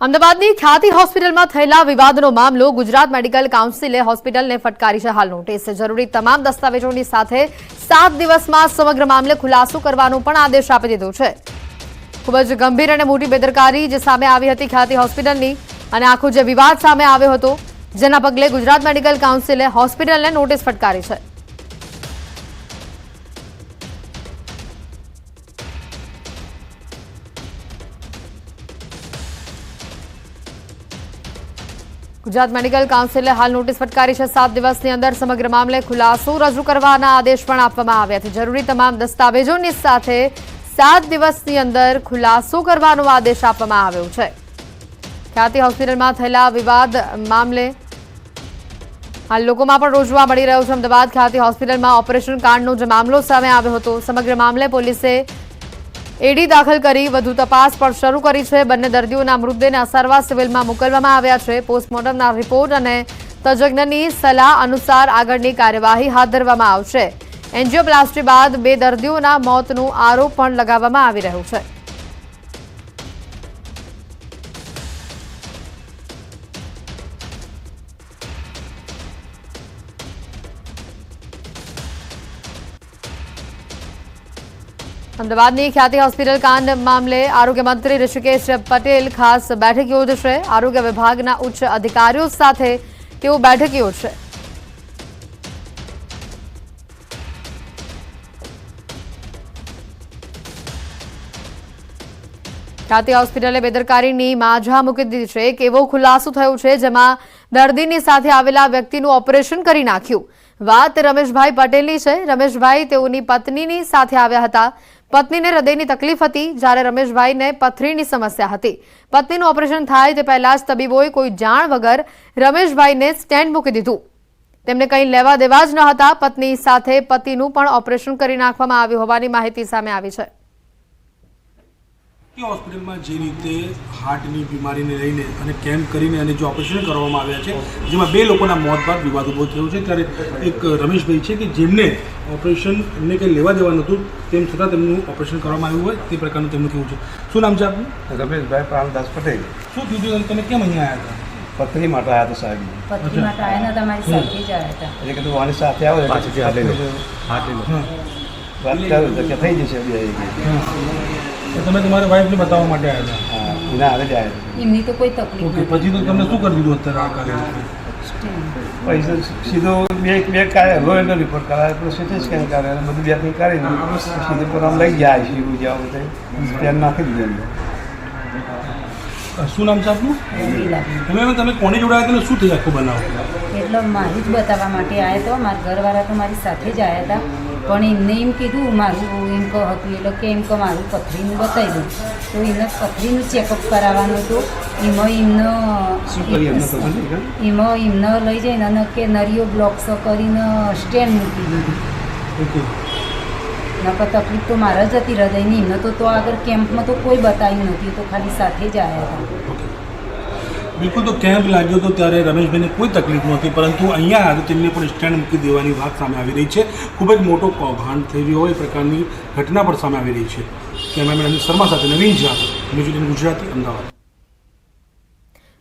અમદાવાદની ખ્યાતિ હોસ્પિટલમાં થયેલા વિવાદનો મામલો ગુજરાત મેડિકલ કાઉન્સિલે હોસ્પિટલને ફટકારી છે હાલ નોટિસ જરૂરી તમામ દસ્તાવેજોની સાથે સાત દિવસમાં સમગ્ર મામલે ખુલાસો કરવાનો પણ આદેશ આપી દીધો છે. ખૂબ જ ગંભીર અને મોટી બેદરકારી જે સામે આવી હતી ખ્યાતિ હોસ્પિટલની અને આખો જે વિવાદ સામે આવ્યો હતો, જેના પગલે ગુજરાત મેડિકલ કાઉન્સિલે હોસ્પિટલને નોટિસ ફટકારી છે. ગુજરાત મેડિકલ કાઉન્સિલે હાલ નોટિસ ફટકારી છે. સાત દિવસની અંદર સમગ્ર મામલે ખુલાસો રજૂ કરવાના આદેશ પણ આપવામાં આવ્યા છે. જરૂરી તમામ દસ્તાવેજોની સાથે સાત દિવસની અંદર ખુલાસો કરવાનો આદેશ આપવામાં આવ્યો છે. ખ્યાતિ હોસ્પિટલમાં થયેલા વિવાદ મામલે હાલ લોકોમાં પણ રોજવા મળી રહ્યો છે. અમદાવાદ ખ્યાતિ હોસ્પિટલમાં ઓપરેશન કાંડનો જે મામલો સામે આવ્યો હતો. સમગ્ર મામલે પોલીસે એડી દાખલ કરી વધુ તપાસ પણ શરૂ કરી છે. બંને દર્દીઓના મૃતદેહને અસારવા સિવિલમાં મોકલવામાં આવ્યા છે. પોસ્ટમોર્ટમના રિપોર્ટ અને તજજ્ઞની સલાહ અનુસાર આગળની કાર્યવાહી હાથ ધરવામાં આવશે. એન્જિયોપ્લાસ્ટી બાદ બે દર્દીઓના મોતનું આરોપ પણ લગાવવામાં આવી રહ્યું છે. અમદાવાદની ખ્યાતિ હોસ્પિટલ કાંડ મામલે આરોગ્ય મંત્રી ઋષિકેશ પટેલ ખાસ બેઠક યોજશે. આરોગ્ય વિભાગના ઉચ્ચ અધિકારીઓ સાથે તેઓ બેઠક યોજશે. ખ્યાતિ હોસ્પિટલે બેદરકારીની માઝા મૂકી દીધી છે. એક એવો ખુલાસો થયો છે જેમાં દર્દીની સાથે આવેલા વ્યક્તિનું ઓપરેશન કરી નાખ્યું. વાત રમેશભાઈ પટેલની છે. રમેશભાઈ તેઓની પત્નીની સાથે આવ્યા હતા. પત્નીને હૃદયની તકલીફ હતી જ્યારે રમેશભાઈને પથરીની સમસ્યા હતી. પત્નીનું ઓપરેશન થાય તે પહેલા જ તબીબોએ કોઈ જાણ વગર રમેશભાઈને સ્ટેન્ડ મૂકી દીધું. તેમને કંઈ લેવા દેવા જ ન હતા. પત્ની સાથે પતિનું પણ ઓપરેશન કરી નાખવામાં આવ્યું હોવાની માહિતી સામે આવી છે. કે હોસ્પિટલમાં જે રીતે હાર્ટની બીમારીને લઈને અને કેમ્પ કરીને અને જે ઓપરેશન કરવામાં આવ્યા છે જેમાં બે લોકોના મોત બાદ વિવાદ ઊભો થયો છે ત્યારે એક રમેશભાઈ છે કે જેમને ઓપરેશન એમને કંઈ લેવા દેવાનું હતું તેમ છતાં તેમનું ઓપરેશન કરવામાં આવ્યું હોય તે પ્રકારનું તેમનું કેવું છે. શું નામ છે આપનું? રમેશભાઈ પ્રાણદાસ પટેલ. શું થયું તમે કેમ અહીંયા આવ્યા હતા? પત્ની માટે આવ્યા હતા સાહેબ. પત્ની માટે આવ્યા હતા મારી સાથે જ આવ્યા હતા. એટલે કીધું આની સાથે આવો એટલે પછી હાથ વાત કરું તો કે થઈ જશે તો તમે તમારી વાઈફને બતાવવા માટે આવ્યા હતા? હા એના હારે જ આવ્યા એમની તો કોઈ તકલીફ ઓકે નથી. પછી તો તમને શું કરી દીધું અત્યારે આ કાર્ય પૈસા સીધો બે બે કાર્ય લોહીનો રિપોર્ટ કરાવે પછી સીટી સ્કેન કરે અને બધું બે કંઈ કરીને સીધું પર આમ લઈ જાય છે એવું જાવ બધે. સ્કેન નાખી દીધું શું નામ છે આપનું? તમે તમે કોની જોડાયા આવ્યા શું થયું આખું બનાવ? એટલે મારું જ બતાવવા માટે આવ્યા હતા મારા ઘરવાળા તો મારી સાથે જ આવ્યા હતા પણ એમને એમ કીધું મારું એમ કહો હતું એટલે કે એમ કે મારું પથરીનું બતાવી દઉં. તો એમને પથરીનું ચેકઅપ કરાવવાનું હતું. એમાં એમનો એમાં એમને લઈ જઈને અને કે નરીઓ બ્લોક્સ કરીને સ્ટેન્ડ મૂકી દીધું. નકર તકલીફ તો મારા જ હતી હૃદયની. એમને તો તો આગળ કેમ્પમાં તો કોઈ બતાવ્યું નથી તો ખાલી સાથે જ આવ્યા હતા બિલકુલ તો કેમ્પ લાગ્યો હતો ત્યારે રમેશભાઈને કોઈ તકલીફ નહોતી, પરંતુ અહીંયા આજે તેમને પણ સ્ટેન્ડ મૂકી દેવાની વાત સામે આવી રહી છે. ખૂબ જ મોટો કૌભાંડ થઈ રહ્યો હોય એ પ્રકારની ઘટના પણ સામે આવી રહી છે. કેમેરામેન અનિલ શર્મા સાથે નવીન ઝા ન્યૂઝ ગુજરાતી, અમદાવાદ.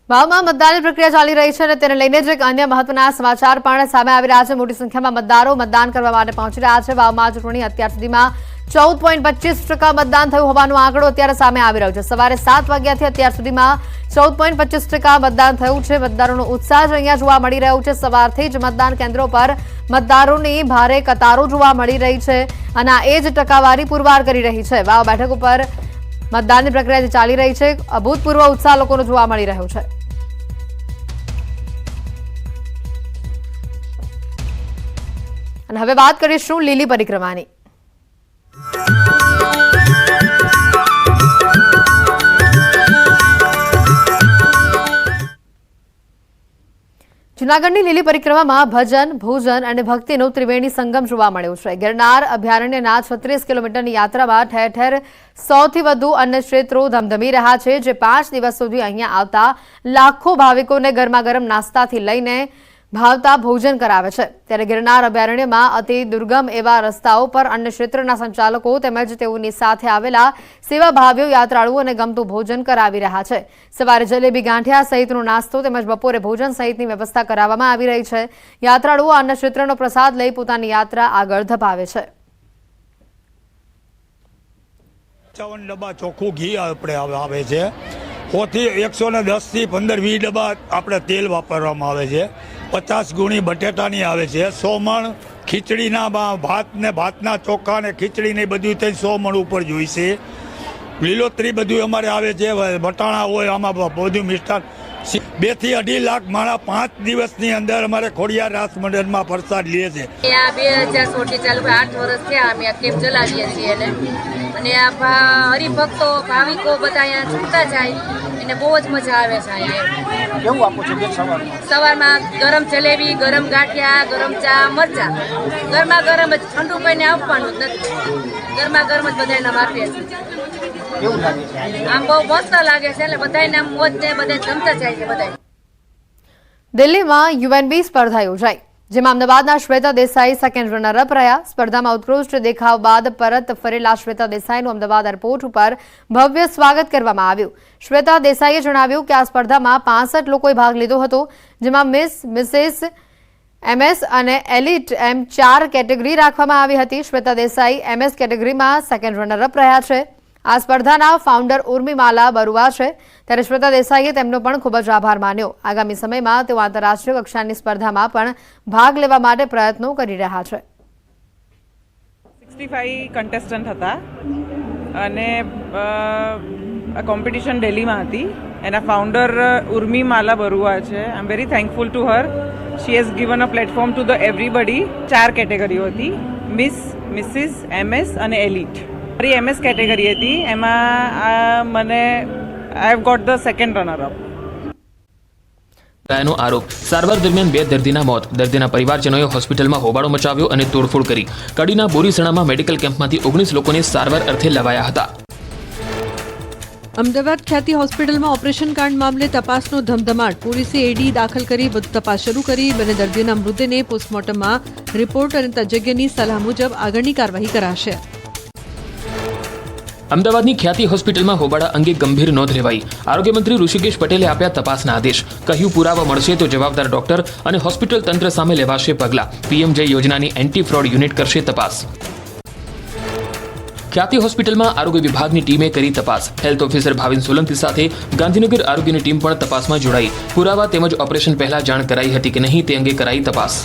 વાવમાં મતદાનની પ્રક્રિયા ચાલી રહી છે અને તેને લઈને જ એક અન્ય મહત્વના સમાચાર પણ સામે આવી રહ્યા છે. મોટી સંખ્યામાં મતદારો મતદાન કરવા માટે પહોંચી રહ્યા છે. ભાવમાં ચૂંટણી અત્યાર સુધીમાં ચૌદ પોઈન્ટ પચીસ ટકા મતદાન થયું હોવાનો આંકડો અત્યારે સામે આવી રહ્યો છે. સવારે સાત વાગ્યાથી અત્યાર સુધીમાં ચૌદ પોઈન્ટ પચીસ ટકા મતદાન થયું છે. મતદારોનો ઉત્સાહ જ અહીંયા જોવા મળી રહ્યો છે. સવારથી જ મતદાન કેન્દ્રો પર મતદારોની ભારે કતારો જોવા મળી રહી છે અને એ જ ટકાવારી પુરવાર કરી રહી છે. વાવ બેઠક ઉપર મતદાનની પ્રક્રિયા જે ચાલી રહી છે, અભૂતપૂર્વ ઉત્સાહ લોકોનો જોવા મળી રહ્યો છે. અને હવે વાત કરીશું લીલી પરિક્રમાની. જૂનાગઢની લીલી પરિક્રમામાં ભજન, ભોજન અને ભક્તિનો ત્રિવેણી સંગમ જોવા મળ્યો છે. ગિરનાર અભયારણ્યના છત્રીસ કિલોમીટરની યાત્રામાં ઠેર ઠેર સૌથી વધુ અન્ય ક્ષેત્રો ધમધમી રહ્યા છે, જે પાંચ દિવસ સુધી અહીંયા આવતા લાખો ભાવિકોને ગરમાગરમ નાસ્તાથી લઈને ભાવતા ભોજન કરાવે છે. ત્યારે ગિરનાર અભયારણ્યમાં અતિ દુર્ગમ એવા રસ્તાઓ પર અન્ય ક્ષેત્રના સંચાલકો તેમજ તેઓની સાથે આવેલા સેવાભાવીઓ યાત્રાળુઓને ગમતું ભોજન કરાવી રહ્યા છે. સવારે જલેબી ગાંઠિયા સહિતનો નાસ્તો તેમજ બપોરે ભોજન સહિતની વ્યવસ્થા કરાવવામાં આવી રહી છે. યાત્રાળુઓ અન્ય ક્ષેત્રનો પ્રસાદ લઈ પોતાની યાત્રા આગળ ધપાવે છે. પંચાવન ડબ્બા ચોખ્ખું ઘી આપણે આવે છે. એકસો ને દસથી પંદર વીસ ડબ્બા આપણે તેલ વાપરવામાં આવે છે. પચાસ ગુણી બટેટાની આવે છે, સો મણ ખીચડીના ભાત ને ભાતના ચોખા ને ખીચડી ને બધું થઈ સો મણ ઉપર જોઈશે. લીલોતરી બધું અમારે આવે છે, વટાણા હોય, આમાં બધું મિષ્ટાન. બેથી અઢી લાખ માણા પાંચ દિવસની અંદર અમારે ખોડિયાર રાસ મંડળમાં પ્રસાદ લે છે. અને હરિભક્તો, ભાવિકો બધા અહીંયા છૂટતા જાય. એને બહુ જ મજા આવે છે અહીંયા. કેવું આપો છો બેન સવારમાં? સવારમાં ગરમ જલેબી ગરમ ગાંઠિયા ગરમ ચા મરચા. ગરમા ગરમ જ ઠંડુ કોઈને આપવાનું જ નથી. ગરમા ગરમ જ બધાને આપીએ છીએ. કેવું લાગે છે આમ બહુ મસ્ત લાગે છે એટલે બધાને આમ મોજ ને બધા જમતા જાય છે બધા દિલ્હીમાં યુએનબી સ્પર્ધા યોજાઈ. જેમાં અમદાવાદના શ્વેતા દેસાઈ સેકન્ડ રનરઅપ રહ્યા. સ્પર્ધામાં ઉત્કૃષ્ટ દેખાવ બાદ પરત ફરેલા શ્વેતા દેસાઈનું અમદાવાદ એરપોર્ટ ઉપર ભવ્ય સ્વાગત કરવામાં આવ્યું. શ્વેતા દેસાઈએ જણાવ્યું કે આ સ્પર્ધામાં પાસઠ લોકોએ ભાગ લીધો હતો, જેમાં મિસ મિસેસ એમએસ અને એલિટ એમ ચાર કેટેગરી રાખવામાં આવી હતી. શ્વેતા દેસાઈ એમએસ કેટેગરીમાં સેકન્ડ રનરઅપ રહ્યા છે. આ સ્પર્ધાના ફાઉન્ડર ઉર્મિમાલા બરુઆ છે. ત્યારે શ્વેતા દેસાઈએ તેમનો પણ ખૂબ જ આભાર માન્યો. આગામી સમયમાં તેઓ આંતરરાષ્ટ્રીય કક્ષાની સ્પર્ધામાં પણ ભાગ લેવા માટે પ્રયત્નો કરી રહ્યા છે. સિક્સટી ફાઈવ કન્ટેસ્ટન્ટ હતા. અને કોમ્પિટિશન ડેલીમાં હતી. એના ફાઉન્ડર ઉર્મી માલા બરુઆ છે. I am very thankful to her she has given a platform to the everybody ચાર કેટેગરીઓ હતી. મિસ મિસિસ એમએસ અને એલિટ મારી એમએસ કેટેગરી હતી. એમાં આ મને I have got the second runner up ગાયનો આરોપ. સારવાર દરમિયાન બે દર્દીના મોત. દર્દીના પરિવારજનોએ હોસ્પિટલમાં હોબાળો મચાવ્યો અને તોડફોડ કરી. કડીના બોરીસણામાં મેડિકલ કેમ્પમાંથી ઓગણીસ લોકોને સારવાર અર્થે લવાયા હતા. અમદાવાદ ખ્યાતિ હોસ્પિટલમાં ઓપરેશન કાંડ મામલે તપાસનો ધમધમાટ. પોલીસે એડી દાખલ કરી વધુ તપાસ શરૂ કરી બંને દર્દીના મૃતદેહને પોસ્ટમોર્ટમમાં રિપોર્ટ અને તજજ્ઞની સલાહ મુજબ આગળની કાર્યવાહી કરાશે. અમદાવાદની ખ્યાતિ હોસ્પિટલમાં હોબાળા અંગે ગંભીર નોંધ લેવાઈ. આરોગ્ય મંત્રી ઋષિકેશ પટેલે આપ્યા તપાસના આદેશ. કહ્યું, પુરાવા મળશે તો જવાબદાર ડોક્ટર અને હોસ્પિટલ તંત્ર સામે લેવાશે પગલાં. પીએમજે યોજનાની એન્ટી ફ્રોડ યુનિટ કરશે તપાસ. ખ્યાતિ હોસ્પિટલમાં આરોગ્ય વિભાગની ટીમે કરી તપાસ. હેલ્થ ઓફિસર ભાવિન સોલંકી સાથે ગાંધીનગર આરોગ્યની ટીમ પણ તપાસમાં જોડાઈ. પુરાવા તેમજ ઓપરેશન પહેલા જાણ કરાઈ હતી કે નહીં તે અંગે કરાઈ તપાસ.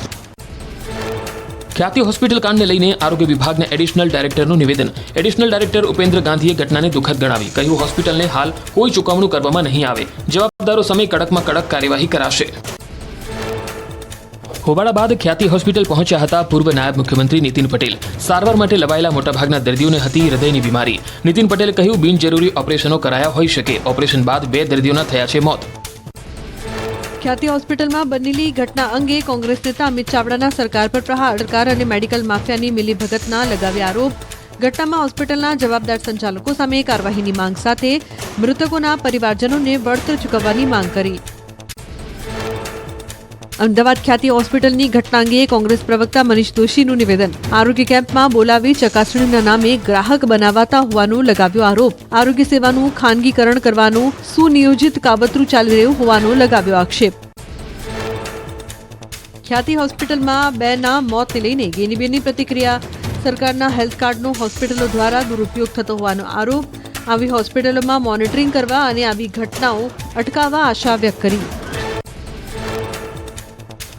ખ્યાતિ હોસ્પિટલ કાંડને લઈને આરોગ્ય વિભાગના એડિશનલ ડાયરેક્ટરનું નિવેદન. એડિશનલ ડાયરેક્ટર ઉપેન્દ્ર ગાંધીએ ઘટનાને દુઃખદ ગણાવી. કહ્યું, હોસ્પિટલને હાલ કોઈ ચૂકવણું કરવામાં નહીં આવે. જવાબદારો સામે કડકમાં કડક કાર્યવાહી કરાશે. હોબાળા બાદ ખ્યાતિ હોસ્પિટલ પહોંચ્યા હતા પૂર્વ નાયબ મુખ્યમંત્રી નીતિન પટેલ. સારવાર માટે લવાયેલા મોટાભાગના દર્દીઓને હતી હૃદયની બીમારી. નીતિન પટેલે કહ્યું, બિનજરૂરી ઓપરેશનો કરાયા હોઈ શકે. ઓપરેશન બાદ બે દર્દીઓના થયા છે મોત. ખ્યાતિ હોસ્પિટલમાં બનેલી ઘટના અંગે કોંગ્રેસ નેતા અમિત ચાવડાના સરકાર પર પ્રહાર. સરકાર અને મેડિકલ માફિયાની મિલીભગતના લગાવ્યા આરોપ. ઘટનામાં હોસ્પિટલના જવાબદાર સંચાલકો સામે કાર્યવાહીની માંગ સાથે મૃતકોના પરિવારજનોને વળતર ચૂકવવાની માંગ કરી. અમદાવાદ ખ્યાતિ હોસ્પિટલની ઘટના અંગે કોંગ્રેસ પ્રવક્તા મનીષ દોશીનું નિવેદન. આરોગ્ય કેમ્પમાં બોલાવી ચકાસણીના નામે ગ્રાહક બનાવાતા હોવાનું લગાવ્યો આરોપ. આરોગ્ય સેવાનું ખાનગીકરણ કરવાનું સુનિયોજિત કાવતરું ચાલી રહ્યું હોવાનો લગાવ્યો આક્ષેપ. ખ્યાતિ હોસ્પિટલમાં બેના મોતને લઈને ગેનીબેનની પ્રતિક્રિયા. સરકારના હેલ્થ કાર્ડનો હોસ્પિટલો દ્વારા દુરુપયોગ થતો હોવાનો આરોપ. આવી હોસ્પિટલોમાં મોનિટરિંગ કરવા અને આવી ઘટનાઓ અટકાવવા આશા વ્યક્ત કરી.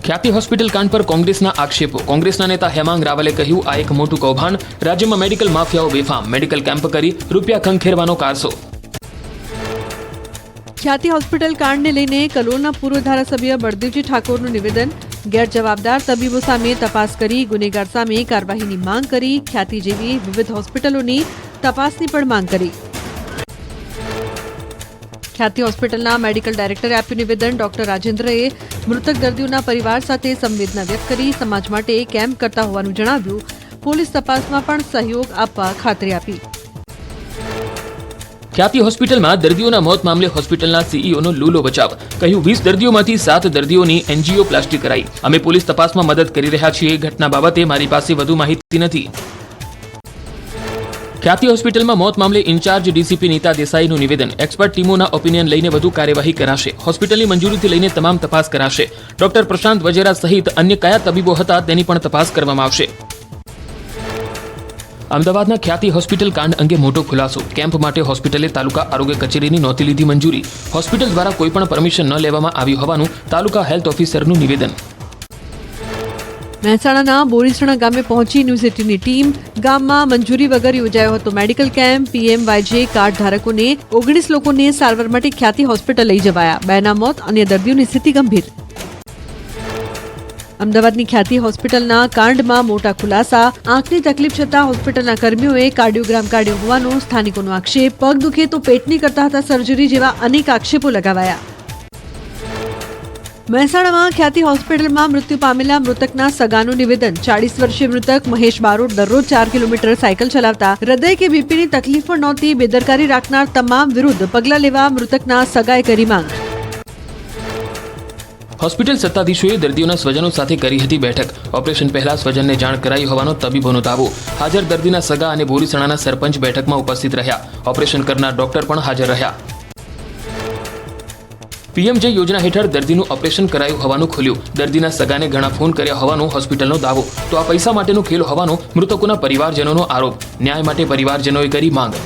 ખ્યાતિ હોસ્પિટલ કાંડ પર કોંગ્રેસના આક્ષેપો. કોંગ્રેસના નેતા હેમાંગ રાવલે કહ્યું, આ એક મોટું કૌભાંડ. રાજ્યમાં મેડિકલ માફિયાઓ બેફામ. મેડિકલ કેમ્પ કરી રૂપિયા ખંખેરવાનો કારસો. ખ્યાતિ હોસ્પિટલ કાંડને લઈને કલોલના પૂર્વ ધારાસભ્ય બળદેવજી ઠાકોરનું નિવેદન. ગેરજવાબદાર તબીબો સામે તપાસ કરી ગુનેગાર સામે કાર્યવાહીની માંગ કરી. ખ્યાતિ જેવી વિવિધ હોસ્પિટલોની તપાસની પણ માંગ કરી. ખ્યાતિ હોસ્પિટલના મેડિકલ ડાયરેક્ટરે આપ્યું નિવેદન. ડોક્ટર રાજેન્દ્રએ મૃતક દર્દીઓના પરિવાર સાથે સંવેદના વ્યક્ત કરી સમાજ માટે કેમ્પ કરતા હોવાનું જણાવ્યું. પોલીસ તપાસમાં પણ સહયોગ આપવા ખાતરી આપી. ખ્યાતિ હોસ્પિટલમાં દર્દીઓના મોત મામલે હોસ્પિટલના સીઈઓનો લૂલો બચાવ. કહ્યું, વીસ દર્દીઓમાંથી સાત દર્દીઓની એનજીઓ પ્લાસ્ટિક કરાઈ. અમે પોલીસ તપાસમાં મદદ કરી રહ્યા છીએ. ઘટના બાબતે મારી પાસે વધુ માહિતી નથી. ખ્યાતિ હોસ્પિટલમાં મોત મામલે ઇન્ચાર્જ ડીસીપી નીતા દેસાઈનું નિવેદન. એક્સપર્ટ ટીમોના ઓપિનિયન લઈને વધુ કાર્યવાહી કરાશે. હોસ્પિટલની મંજૂરીથી લઈને તમામ તપાસ કરાશે. ડોક્ટર પ્રશાંત વજેરા સહિત અન્ય કયા તબીબો હતા તેની પણ તપાસ કરવામાં આવશે. અમદાવાદના ખ્યાતિ હોસ્પિટલ કાંડ અંગે મોટો ખુલાસો. કેમ્પ માટે હોસ્પિટલે તાલુકા આરોગ્ય કચેરીની નહોતી લીધી મંજૂરી. હોસ્પિટલ દ્વારા કોઈપણ પરમિશન ન લેવામાં આવ્યું હોવાનું તાલુકા હેલ્થ ઓફિસરનું નિવેદન. મહેસાણાના બોરીસણા ગામે પહોંચી યુનિવર્સિટીની ટીમ ગામમાં મંજૂરી વગર યોજાયો હતો. મેડિકલ કેમ્પ પીએમવાયજે કાર્ડ ધારકોને ઓગણીસ લોકોને સારવાર માટે ખ્યાતિ હોસ્પિટલ લઈ જવાયા. બેના મોત, અન્ય દર્દીઓની સ્થિતિ ગંભીર. અમદાવાદની ખ્યાતિ હોસ્પિટલના કાંડમાં મોટા ખુલાસા. આંખની તકલીફ છતાં હોસ્પિટલના કર્મીઓએ કાર્ડિયોગ્રામ કાઢ્યો હોવાનો સ્થાનિકોનો આક્ષેપ. પગ દુખે તો પેટની કરતા હતા સર્જરી જેવા અનેક આક્ષેપો લગાવાયા. મહેસાણામાં ખ્યાતિ હોસ્પિટલમાં મૃત્યુ પામેલા મૃતકના સગાનું નિવેદન. ચાળીસ વર્ષીય મૃતક મહેશ બારોટ દરરોજ ચાર કિલોમીટર સાયકલ ચલાવતા હૃદય કે બીપીની તકલીફ પણ નહોતી, બેદરકારી રાખનાર તમામ વિરુદ્ધ પગલાં લેવા મૃતકના સગાએ કરી માંગ. હોસ્પિટલ સત્તાધીશોએ દર્દીઓના સ્વજનો સાથે કરી હતી બેઠક. ઓપરેશન પહેલા સ્વજનને જાણ કરાઈ હોવાનો તબીબોનો દાવો હાજર દર્દીના સગા અને બોરીસણાના સરપંચ બેઠકમાં ઉપસ્થિત રહ્યા. ઓપરેશન કરનાર ડોક્ટર પણ હાજર રહ્યા. પીએમજે યોજના હેઠળ દર્દીનું ઓપરેશન કરાયું હોવાનું ખુલ્યું. દર્દીના સગાને ઘણા ફોન કર્યા હોવાનો હોસ્પિટલનો દાવો. તો આ પૈસા માટેનો ખેલ હોવાનો મૃતકોના પરિવારજનોનો આરોપ. ન્યાય માટે પરિવારજનોએ કરી માંગ.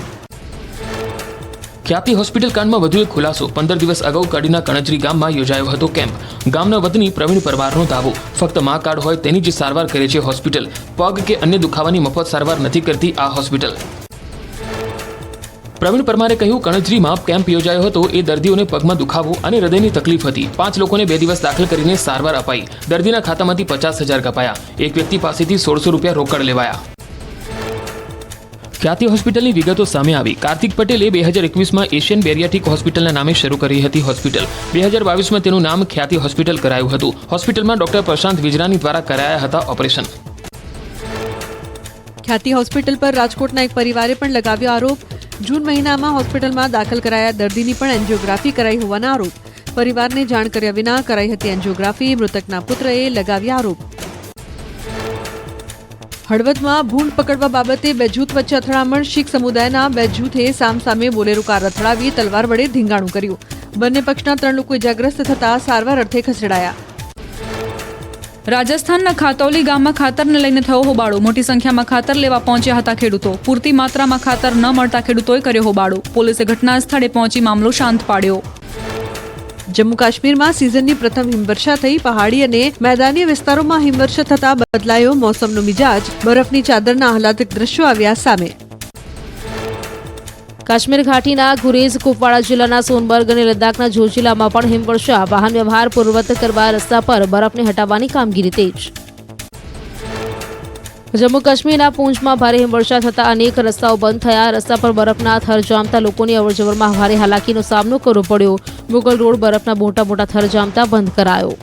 ખ્યાતિ હોસ્પિટલ કાંડમાં વધુ એક ખુલાસો. પંદર દિવસ અગાઉ કડીના કણજરી ગામમાં યોજાયો હતો કેમ્પ. ગામના વતની પ્રવીણ પરમારનો દાવો. ફક્ત મા કાર્ડ હોય તેની જ સારવાર કરે છે હોસ્પિટલ. પગ કે અન્ય દુખાવાની મફત સારવાર નથી કરતી આ હોસ્પિટલ. પ્રવીણ પરમારે કહ્યું કણજરીમાં કેમ્પ યોજાયો હતો. એ દર્દીઓને પગમાં દુખાવો અને હૃદયની તકલીફ હતી. પાંચ લોકોને બે દિવસ દાખલ કરીને સારવાર અપાઈ. દર્દીના ખાતામાંથી પચાસ હજાર કપાયા. એક વ્યક્તિ પાસેથી સોળસો રૂપિયા રોકડ લેવાયા. ખ્યાતિ હોસ્પિટલની વિગતો સામે આવી. કાર્તિક પટેલે બે હજાર એકવીસમાં એશિયન બેરિયાટિક હોસ્પિટલના નામે શરૂ કરી હતી હોસ્પિટલ. બે હજાર બાવીસમાં તેનું નામ ખ્યાતિ હોસ્પિટલ કરાયું હતું. હોસ્પિટલમાં ડોક્ટર પ્રશાંત વિજરાની દ્વારા કરાયા હતા ઓપરેશન. ખ્યાતિ હોસ્પિટલ પર રાજકોટના એક પરિવારે પણ લગાવ્યો આરોપ. જૂન મહિનામાં હોસ્પિટલમાં દાખલ કરાયા દર્દીની પણ એન્જિયોગ્રાફી કરાઈ હોવાના આરોપ. પરિવારને જાણ કર્યા વિના કરાઈ હતી એન્જિયોગ્રાફી, મૃતકના પુત્રએ લગાવ્યા આરોપ. હળવદમાં ભૂંડ પકડવા બાબતે બે જૂથ વચ્ચે અથડામણ, શીખ સમુદાયના બે જૂથે સામસામે બોલેરો કાર અથડાવી તલવાર વડે ધીંગાણું કર્યું. બંને પક્ષના ત્રણ લોકો ઇજાગ્રસ્ત થતા સારવાર અર્થે ખસેડાયા. રાજસ્થાનના ખાતૌલી ગામમાં ખાતરને લઈને થયો હોબાળો. મોટી સંખ્યામાં ખાતર લેવા પહોંચ્યા હતા ખેડૂતો. પૂરતી માત્રામાં ખાતર ન મળતા ખેડૂતોએ કર્યો હોબાળો. પોલીસે ઘટના સ્થળે પહોંચી મામલો શાંત પાડ્યો. જમ્મુ કાશ્મીરમાં સિઝનની પ્રથમ હિમવર્ષા થઈ. પહાડી અને મેદાની વિસ્તારોમાં હિમવર્ષા થતા બદલાયો મોસમનો મિજાજ. બરફની ચાદરના આહલાદક દ્રશ્યો આવ્યા સામે. કાશ્મીર ઘાટીના ગુરેઝ કુપવાડા જિલ્લાના સોનબર્ગ અને લદ્દાખના જો જિલ્લામાં પણ હિમવર્ષા, વાહન વ્યવહાર પૂર્વવત કરવા રસ્તા પર બરફને હટાવવાની કામગીરી તેજ. જમ્મુ કાશ્મીરના પૂંછમાં ભારે હિમવર્ષા થતા અનેક રસ્તાઓ બંધ થયા. રસ્તા પર બરફના થર જામતા લોકોની અવરજવરમાં ભારે હાલાકીનો સામનો કરવો પડ્યો. મુગલ રોડ બરફના મોટા મોટા થર જામતા બંધ કરાયો.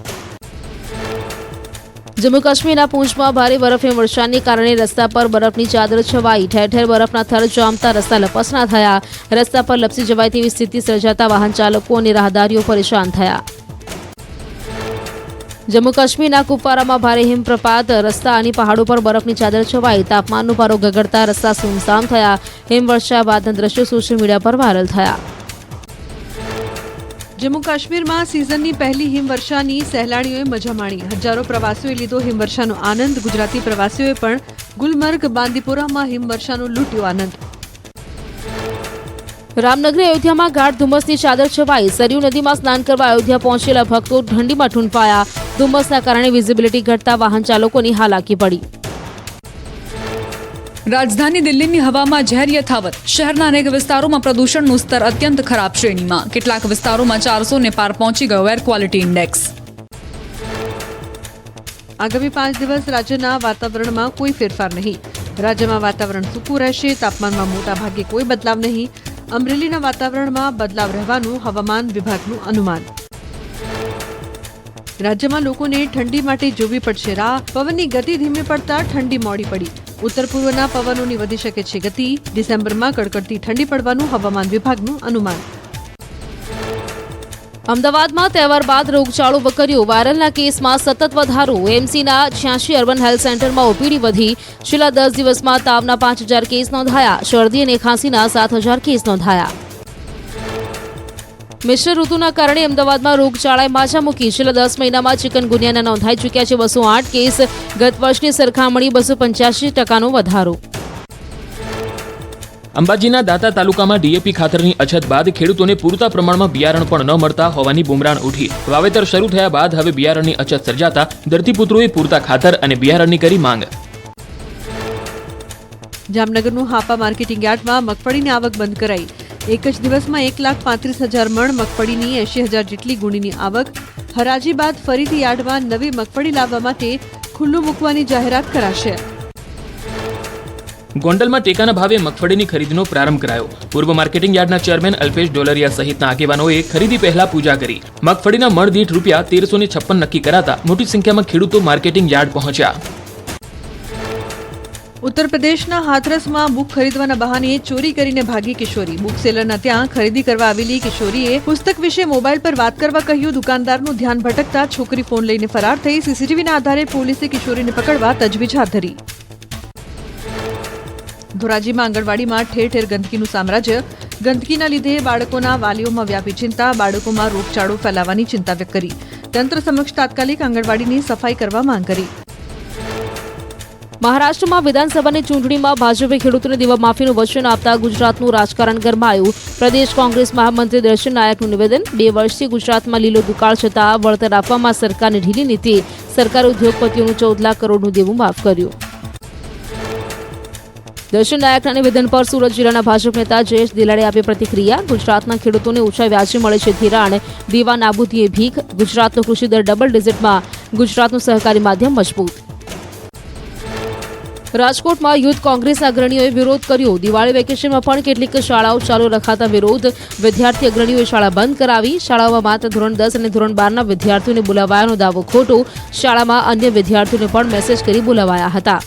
જમ્મુ કાશ્મીરના પૂંછમાં ભારે બરફ હિમવર્ષાને કારણે રસ્તા પર બરફની ચાદર છવાઈ. ઠેર ઠેર બરફના થર જામતા રસ્તા લપસણા થયા. રસ્તા પર લપસી જવાય તેવી સ્થિતિ સર્જાતા વાહન ચાલકો અને રાહદારીઓ પરેશાન થયા. જમ્મુ કાશ્મીરના કુપવારામાં ભારે હિમપ્રપાત. રસ્તા અને પહાડો પર બરફની ચાદર છવાઈ. તાપમાનનો પારો ગગડતા રસ્તા સુમસામ થયા. હિમવર્ષા બાદના દ્રશ્યો સોશિયલ મીડિયા પર વાયરલ થયા. જમ્મુ કાશ્મીરમાં સિઝનની પહેલી હિમવર્ષાની સહેલાણીઓએ મજા માણી. હજારો પ્રવાસીઓએ લીધો હિમવર્ષાનો આનંદ. ગુજરાતી પ્રવાસીઓએ પણ ગુલમર્ગ, બાંદીપુરામાં હિમવર્ષાનો લૂંટ્યો આનંદ. રામનગર અયોધ્યામાં ગાઢ ધુમ્મસની ચાદર છવાઈ. સરયુ નદીમાં સ્નાન કરવા અયોધ્યા પહોંચેલા ભક્તો ઠંડીમાં ઠૂંઠવાયા. ધુમ્મસના કારણે વિઝિબિલિટી ઘટતા વાહન ચાલકોની હાલાકી પડી. રાજધાની દિલ્હીની હવામાં ઝેર યથાવત. શહેરના અનેક વિસ્તારોમાં પ્રદૂષણનું સ્તર અત્યંત ખરાબ શ્રેણીમાં. કેટલાક વિસ્તારોમાં ચારસો ને પાર પહોંચી ગયો એર ક્વોલિટી ઇન્ડેક્સ આગામી પાંચ દિવસ રાજ્યના વાતાવરણમાં કોઈ ફેરફાર નહીં. રાજ્યમાં વાતાવરણ સૂકું રહેશે, તાપમાનમાં મોટાભાગે કોઈ બદલાવ નહીં. અમરેલીના વાતાવરણમાં બદલાવ રહેવાનું હવામાન વિભાગનું અનુમાન. રાજ્યમાં લોકોને ઠંડી માટે જોવી પડશે રાહ. પવનની ગતિ ધીમી પડતા ઠંડી મોડી પડી. ઉત્તર પૂર્વના પવનોની વધી શકે છે ગતિ. ડિસેમ્બરમાં કડકડતી ઠંડી પડવાનું હવામાન વિભાગનું અનુમાન. અમદાવાદમાં તહેવાર બાદ રોગચાળો વકર્યો. વાયરલના કેસમાં સતત વધારો. એમસીના છ્યાસી અર્બન હેલ્થ સેન્ટરમાં ઓપીડી વધી. છેલ્લા દસ દિવસમાં તાવના પાંચ હજાર કેસ નોંધાયા. શરદી અને ખાંસીના સાત હજાર કેસ નોંધાયા. મિશ્ર ઋતુના કારણે અમદાવાદમાં રોગચાળાએ માછા મૂકી છેલ્લા દસ મહિનામાં ચિકનગુનિયાના નોંધાઈ ચૂક્યા છે બસો આઠ કેસ. ગત વર્ષની સરખામણી બસો પંચ્યાસી ટકાનો વધારો. અંબાજીના દાતા તાલુકામાં ડીએપી ખાતરની અછત બાદ ખેડૂતોને પૂરતા પ્રમાણમાં બિયારણ પણ ન મળતા હોવાની બુમરાણ ઉઠી. વાવેતર શરૂ થયા બાદ હવે બિયારણની અછત સર્જાતા ધરતીપુત્રોએ પૂરતા ખાતર અને બિયારણની કરી માંગ. જામનગરનું હાપા માર્કેટિંગ યાર્ડમાં મગફળીની આવક બંધ કરાઈ. એક જ દિવસમાં એક લાખ પાંત્રીસ હજાર મણ મગફળીની એંશી હજાર જેટલી ગુણીની આવક. હરાજી બાદ ફરીથી યાર્ડમાં નવી મગફળી લાવવા માટે ખુલ્લું મૂકવાની જાહેરાત કરાશે. ગોંડલમાં ટેકાના ભાવે મગફળીની ખરીદીનો પ્રારંભ કરાયો. પૂર્વ માર્કેટિંગ યાર્ડના ચેરમેન અલ્પેશ ડોલરિયા સહિતના આગેવાનોએ ખરીદી પહેલા પૂજા કરી. મગફળીના મણ દીઠ રૂપિયા તેરસો છપ્પન નક્કી કરાતા મોટી સંખ્યામાં ખેડૂતો માર્કેટિંગ યાર્ડ પહોંચ્યા. ઉત્તર પ્રદેશના હાથરસમાં બુક ખરીદવાના બહાને ચોરી કરીને ભાગી કિશોરી. બુક સેલરના ત્યાં ખરીદી કરવા આવેલી કિશોરીએ પુસ્તક વિશે મોબાઈલ પર વાત કરવા કહ્યું. દુકાનદારનું ધ્યાન ભટકતા છોકરી ફોન લઈને ફરાર થઈ. સીસીટીવીના આધારે પોલીસે કિશોરીને પકડવા તજવીજ હાથ ધરી. ધોરાજીમાં આંગણવાડીમાં ઠેર ઠેર ગંદકીનું સામ્રાજ્ય. ગંદકીના લીધે બાળકોના વાલીઓમાં વ્યાપી ચિંતા, બાળકોમાં રોગચાળો ફેલાવાની ચિંતા વ્યક્ત કરી. તંત્ર સમક્ષ તાત્કાલિક આંગણવાડીની સફાઈ કરવા માંગ કરી. મહારાષ્ટ્રમાં વિધાનસભાની ચૂંટણીમાં ભાજપે ખેડૂતોને દેવા માફીનું વચન આપતા ગુજરાતનું રાજકારણ ગરમાયું. પ્રદેશ કોંગ્રેસ મહામંત્રી દર્શન નાયકનું નિવેદન, બે વર્ષથી ગુજરાતમાં લીલો દુકાળ છતાં વળતર આપવામાં સરકારની ઢીલી નીતિ. સરકારે ઉદ્યોગપતિઓનું ચૌદ લાખ કરોડનું દેવું માફ કર્યું. દર્શન નાયકના નિવેદન પર સુરત જિલ્લાના ભાજપ નેતા જયેશ દિલાડે આપી પ્રતિક્રિયા. ગુજરાતના ખેડૂતોને ઓછા વ્યાજે મળે છે ધિરાણ. દેવા નાબૂદીએ ભીખ. ગુજરાતનો કૃષિ દર ડબલ ડિઝિટમાં ગુજરાતનું સહકારી માધ્યમ મજબૂત. રાજકોટમાં યુથ કોંગ્રેસના અગ્રણીઓએ વિરોધ કર્યો. દિવાળી વેકેશનમાં પણ કેટલીક શાળાઓ ચાલુ રખાતા વિરોધ. વિદ્યાર્થી અગ્રણીઓએ શાળા બંધ કરાવી. શાળાઓમાં માત્ર ધોરણ દસ અને ધોરણ બારના વિદ્યાર્થીઓને બોલાવાયાનો દાવો ખોટો. શાળામાં અન્ય વિદ્યાર્થીઓને પણ મેસેજ કરી બોલાવાયા હતા.